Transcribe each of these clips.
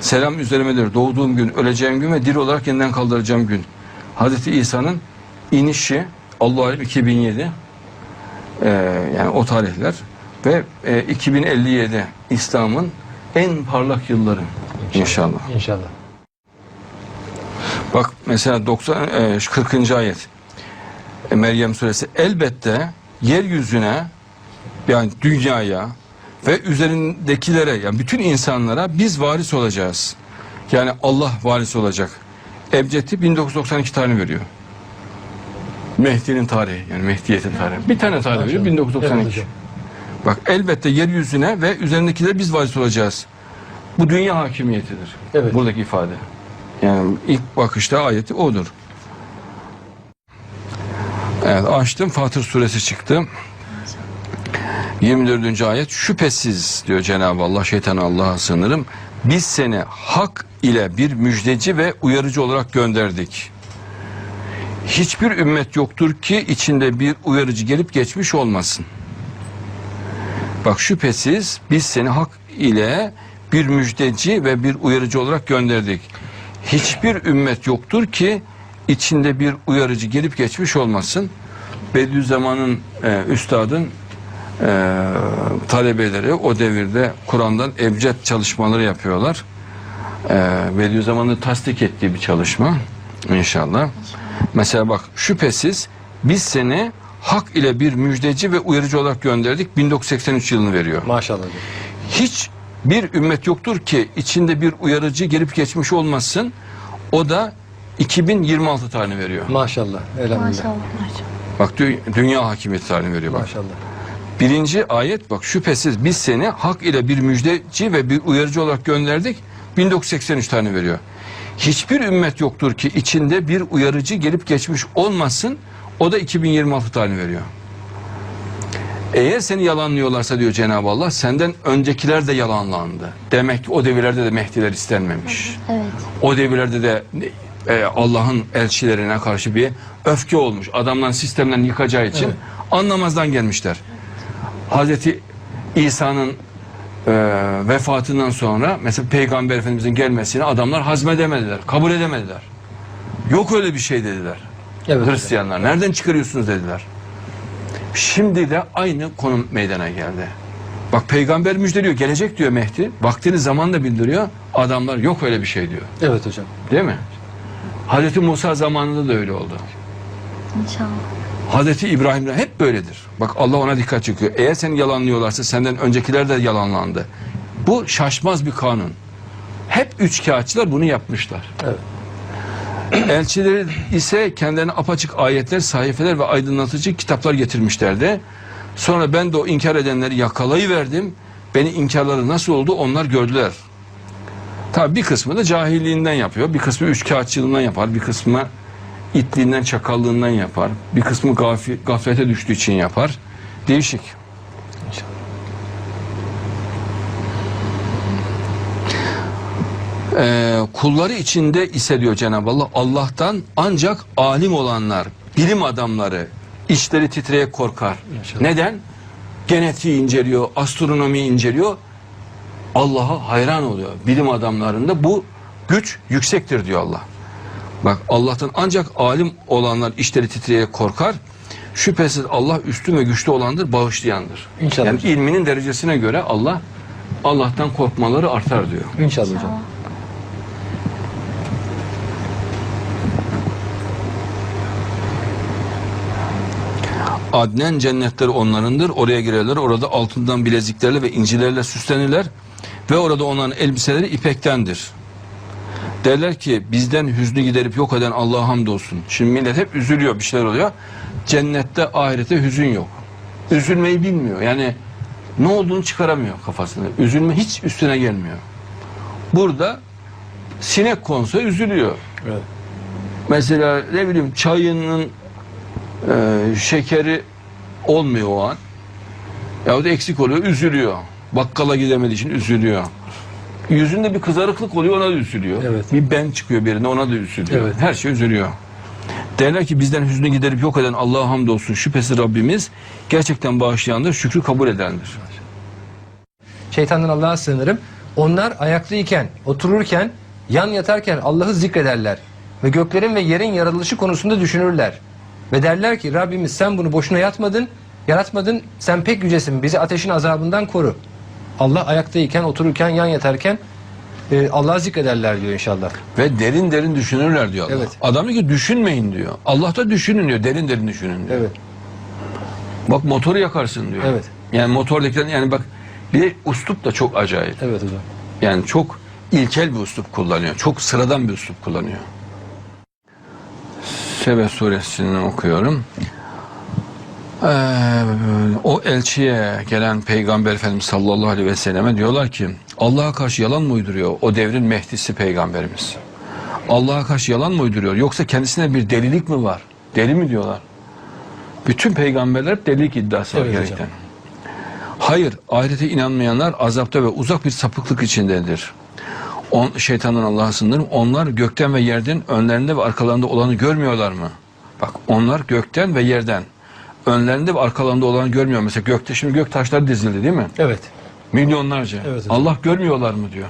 Selam üzeremedir. Doğduğum gün, öleceğim gün ve diri olarak yeniden kaldıracağım gün. Hazreti İsa'nın inişi Allah'a alim 2007 Ee, yani o tarihler ve e, 2057 İslam'ın en parlak yılları inşallah. İnşallah. Bak mesela 90 e, şu 40. ayet e, Meryem suresi elbette yeryüzüne yani dünyaya ve üzerindekilere yani bütün insanlara biz varis olacağız. Yani Allah varis olacak. Ebced'i 1992 tane veriyor. Mehdi'nin tarihi yani Mehdiyetin tarihi. Bir tane tarih veriyor Evet 1992. hocam. Bak elbette yeryüzüne ve üzerindekilere biz varis olacağız. Bu dünya hakimiyetidir. Evet. Buradaki ifade. Yani ilk bakışta ayeti odur. Evet açtım Fatır suresi çıktı. 24. ayet şüphesiz diyor Cenab-ı Allah şeytanı Allah'a sığınırım. Biz seni hak ile bir müjdeci ve uyarıcı olarak gönderdik. Hiçbir ümmet yoktur ki içinde bir uyarıcı gelip geçmiş olmasın. Bak şüphesiz biz seni hak ile bir müjdeci ve bir uyarıcı olarak gönderdik. Hiçbir ümmet yoktur ki içinde bir uyarıcı gelip geçmiş olmasın. Bediüzzaman'ın e, üstadın e, talebeleri o devirde Kur'an'dan ebced çalışmaları yapıyorlar. E, Bediüzzaman'ın tasdik ettiği bir çalışma inşallah. Mesela bak şüphesiz biz seni hak ile bir müjdeci ve uyarıcı olarak gönderdik. 1983 yılını veriyor. Maşallah. Hiç bir ümmet yoktur ki içinde bir uyarıcı gelip geçmiş olmasın. O da 2026 tane veriyor. Maşallah. Elhamdülillah. Maşallah. Maşallah. Bak dü- dünya hakimiyeti tane veriyor bak. Maşallah. Birinci ayet bak şüphesiz biz seni hak ile bir müjdeci ve bir uyarıcı olarak gönderdik. 1983 tane veriyor. Hiçbir ümmet yoktur ki içinde bir uyarıcı gelip geçmiş olmasın. O da 2026 tane veriyor. Eğer seni yalanlıyorlarsa diyor Cenab-ı Allah senden öncekiler de yalanlandı. Demek ki o devirlerde de Mehdiler istenmemiş. Evet. O devirlerde de e, Allah'ın elçilerine karşı bir öfke olmuş. Adamların sistemden yıkacağı için Evet. anlamazdan gelmişler. Hazreti İsa'nın e, vefatından sonra mesela Peygamber Efendimizin gelmesini adamlar hazmedemediler, kabul edemediler. Yok öyle bir şey dediler. Evet. Hristiyanlar nereden çıkarıyorsunuz dediler. Şimdi de aynı konum meydana geldi. Bak peygamber müjdeliyor gelecek diyor Mehdi. Vaktini zaman da bildiriyor. Adamlar yok öyle bir şey diyor. Evet hocam. Değil mi? Hazreti Musa zamanında da öyle oldu. İnşallah. Hazreti İbrahim de hep böyledir. Bak Allah ona dikkat çekiyor. Eğer seni yalanlıyorlarsa senden öncekiler de yalanlandı. Bu şaşmaz bir kanun. Hep üç kağıtçılar bunu yapmışlar. Evet. Elçileri ise kendilerine apaçık ayetler, sayfeler ve aydınlatıcı kitaplar getirmişlerdi. Sonra ben de o inkar edenleri yakalayıverdim. Beni inkarları nasıl oldu onlar gördüler. Tabi bir kısmı da cahilliğinden yapıyor. Bir kısmı üç kağıtçılığından yapar. Bir kısmı itliğinden, çakallığından yapar. Bir kısmı gafi, gaflete düştüğü için yapar. Değişik. Ee, kulları içinde ise diyor Cenab-ı Allah Allah'tan ancak alim olanlar, bilim adamları işleri titreyerek korkar. İnşallah. Neden? Genetiği inceliyor, astronomiyi inceliyor. Allah'a hayran oluyor. Bilim adamlarında bu güç yüksektir diyor Allah. Bak Allah'tan ancak alim olanlar işleri titreyerek korkar. Şüphesiz Allah üstün ve güçlü olandır, bağışlayandır. İnşallah. Yani ilminin derecesine göre Allah Allah'tan korkmaları artar diyor. İnşallah hocam. İnşallah. Adnen cennetleri onlarındır. Oraya girerler. Orada altından bileziklerle ve incilerle süslenirler. Ve orada onların elbiseleri ipektendir. Derler ki bizden hüznü giderip yok eden Allah'a hamdolsun. Şimdi millet hep üzülüyor bir şeyler oluyor. Cennette ahirete hüzün yok. Üzülmeyi bilmiyor. Yani ne olduğunu çıkaramıyor kafasına. Üzülme hiç üstüne gelmiyor. Burada sinek konsa üzülüyor. Evet. Mesela ne bileyim çayının e, şekeri olmuyor o an. Yahut eksik oluyor, üzülüyor. Bakkala gidemediği için üzülüyor. Yüzünde bir kızarıklık oluyor, ona da üzülüyor. Evet. Bir ben çıkıyor birine, ona da üzülüyor. Evet. Her şey üzülüyor. Derler ki bizden hüznü giderip yok eden Allah'a hamdolsun. Şüphesiz Rabbimiz gerçekten bağışlayandır, şükrü kabul edendir. Şeytandan Allah'a sığınırım. Onlar ayaklıyken, otururken, yan yatarken Allah'ı zikrederler. Ve göklerin ve yerin yaratılışı konusunda düşünürler. Ve derler ki Rabbimiz sen bunu boşuna yatmadın, yaratmadın, sen pek yücesin, bizi ateşin azabından koru. Allah ayaktayken, otururken, yan yatarken e, Allah'ı zikrederler diyor inşallah. Ve derin derin düşünürler diyor Allah. Evet. Adam diyor ki düşünmeyin diyor. Allah da düşünün diyor. Derin derin düşünün diyor. Evet. Bak motoru yakarsın diyor. Evet. Yani motordakilerin yani bak bir de uslup da çok acayip. Evet hocam. Yani çok ilkel bir uslup kullanıyor. Çok sıradan bir uslup kullanıyor. Sebe suresini okuyorum. Ee, o elçiye gelen Peygamber Efendimiz sallallahu aleyhi ve selleme diyorlar ki Allah'a karşı yalan mı uyduruyor o devrin Mehdisi Peygamberimiz? Allah'a karşı yalan mı uyduruyor? Yoksa kendisine bir delilik mi var? Deli mi diyorlar? Bütün peygamberler hep delilik iddiası var Evet hocam. gerçekten. Hayır, ahirete inanmayanlar azapta ve uzak bir sapıklık içindedir. On, şeytandan Allah'a sığınırım. Onlar gökten ve yerden önlerinde ve arkalarında olanı görmüyorlar mı? Bak onlar gökten ve yerden önlerinde ve arkalarında olanı görmüyor. Mesela gökte şimdi gök taşları dizildi değil mi? Evet. Milyonlarca. Evet. Allah görmüyorlar mı diyor.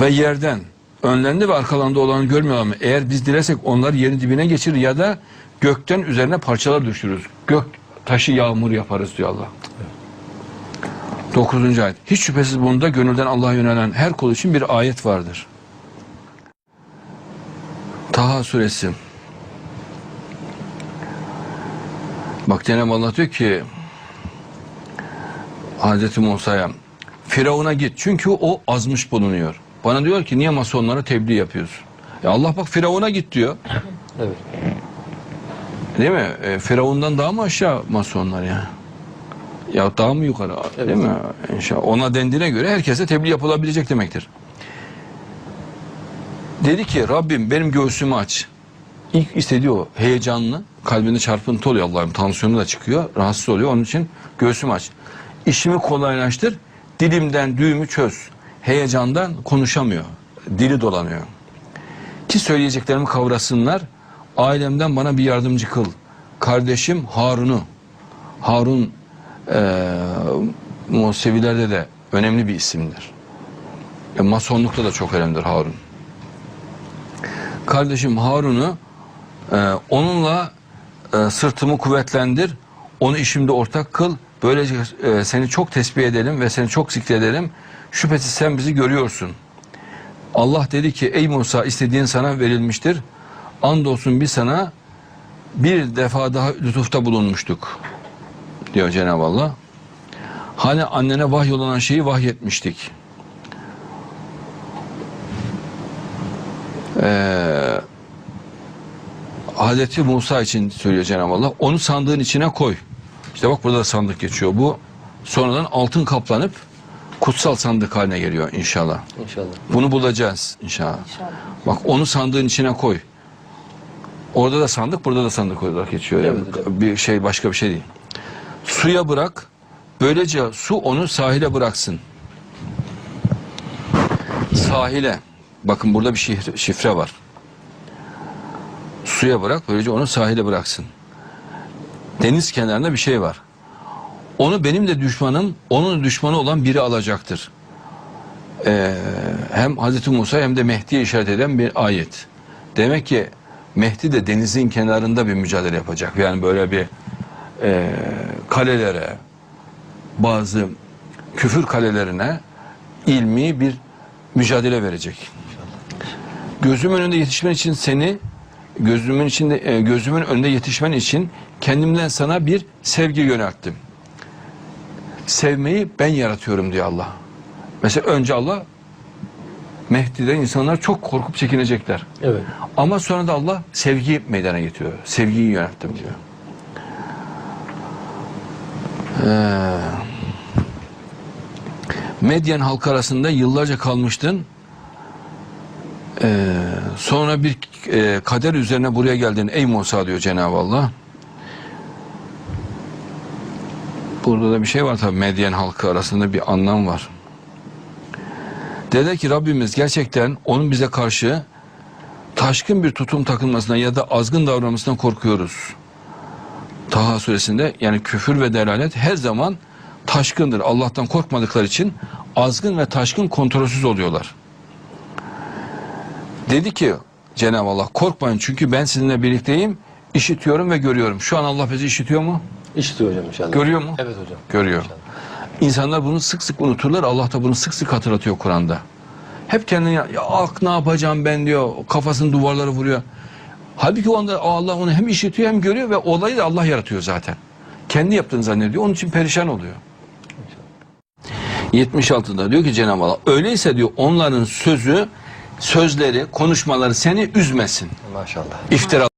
Ve yerden önlerinde ve arkalarında olanı görmüyorlar mı? Eğer biz dilersek onları yerin dibine geçirir ya da gökten üzerine parçalar düşürürüz. Gök taşı yağmur yaparız diyor Allah. 9. ayet. Hiç şüphesiz bunda gönülden Allah'a yönelen her kul için bir ayet vardır. Taha suresi. Bak Cenab-ı Allah diyor ki Hazreti Musa'ya Firavun'a git çünkü o azmış bulunuyor. Bana diyor ki niye masonlara tebliğ yapıyorsun? Ya Allah bak Firavun'a git diyor. Evet. Değil mi? E, Firavundan daha mı aşağı masonlar ya? Ya daha mı yukarı? Değil mi? İnşallah. Ona dendiğine göre herkese tebliğ yapılabilecek demektir. Dedi ki Rabbim benim göğsümü aç. İlk istediği o. Heyecanlı. Kalbinde çarpıntı oluyor Allah'ım. Tansiyonu da çıkıyor. Rahatsız oluyor. Onun için göğsümü aç. İşimi kolaylaştır. Dilimden düğümü çöz. Heyecandan konuşamıyor. Dili dolanıyor. Ki söyleyeceklerimi kavrasınlar. Ailemden bana bir yardımcı kıl. Kardeşim Harun'u. Harun eee Musevilerde de önemli bir isimdir. E, masonlukta da çok önemlidir Harun. Kardeşim Harun'u e, onunla e, sırtımı kuvvetlendir. Onu işimde ortak kıl. Böylece e, seni çok tesbih edelim ve seni çok zikredelim. Şüphesiz sen bizi görüyorsun. Allah dedi ki ey Musa istediğin sana verilmiştir. Andolsun biz sana bir defa daha lütufta bulunmuştuk. Diyor Cenab-ı Allah. Hani annene vahyolanan şeyi vahyetmiştik. Ee, Hazreti Musa için söylüyor Cenab-ı Allah. Onu sandığın içine koy. İşte bak burada da sandık geçiyor. Bu sonradan altın kaplanıp kutsal sandık haline geliyor inşallah. İnşallah. Bunu bulacağız inşallah. Bak onu sandığın içine koy. Orada da sandık, burada da sandık olarak geçiyor. Yani Evet hocam. bir şey başka bir şey değil. Suya bırak. Böylece su onu sahile bıraksın. Sahile. Bakın burada bir şifre var. Suya bırak. Böylece onu sahile bıraksın. Deniz kenarında bir şey var. Onu benim de düşmanım, onun düşmanı olan biri alacaktır. Ee, hem Hazreti Musa hem de Mehdi'ye işaret eden bir ayet. Demek ki Mehdi de denizin kenarında bir mücadele yapacak. Yani böyle bir e, kalelere, bazı küfür kalelerine ilmi bir mücadele verecek. Gözümün önünde yetişmen için seni gözümün içinde e, gözümün önünde yetişmen için kendimden sana bir sevgi yönelttim. Sevmeyi ben yaratıyorum diyor Allah. Mesela önce Allah Mehdi'den insanlar çok korkup çekinecekler. Evet. Ama sonra da Allah sevgi meydana getiriyor. Sevgiyi yönelttim diyor. Ee, Medyen halkı arasında yıllarca kalmıştın. Ee, sonra bir e, kader üzerine buraya geldin ey Musa diyor Cenab-ı Allah. Burada da bir şey var tabii Medyen halkı arasında bir anlam var. Dedi ki Rabbimiz gerçekten onun bize karşı taşkın bir tutum takılmasına ya da azgın davranmasından korkuyoruz. Taha suresinde yani küfür ve delalet her zaman taşkındır. Allah'tan korkmadıkları için azgın ve taşkın kontrolsüz oluyorlar. Dedi ki Cenab-ı Allah korkmayın çünkü ben sizinle birlikteyim. işitiyorum ve görüyorum. Şu an Allah bizi işitiyor mu? İşitiyor hocam inşallah. Görüyor mu? Evet hocam. Görüyor. İnsanlar bunu sık sık unuturlar. Allah da bunu sık sık hatırlatıyor Kur'an'da. Hep kendine ya, ah ne yapacağım ben diyor. Kafasını duvarlara vuruyor. Halbuki o anda Allah onu hem işitiyor hem görüyor ve olayı da Allah yaratıyor zaten. Kendi yaptığını zannediyor. Onun için perişan oluyor. 76'da diyor ki Cenab-ı Allah öyleyse diyor onların sözü, sözleri, konuşmaları seni üzmesin. Maşallah. İftira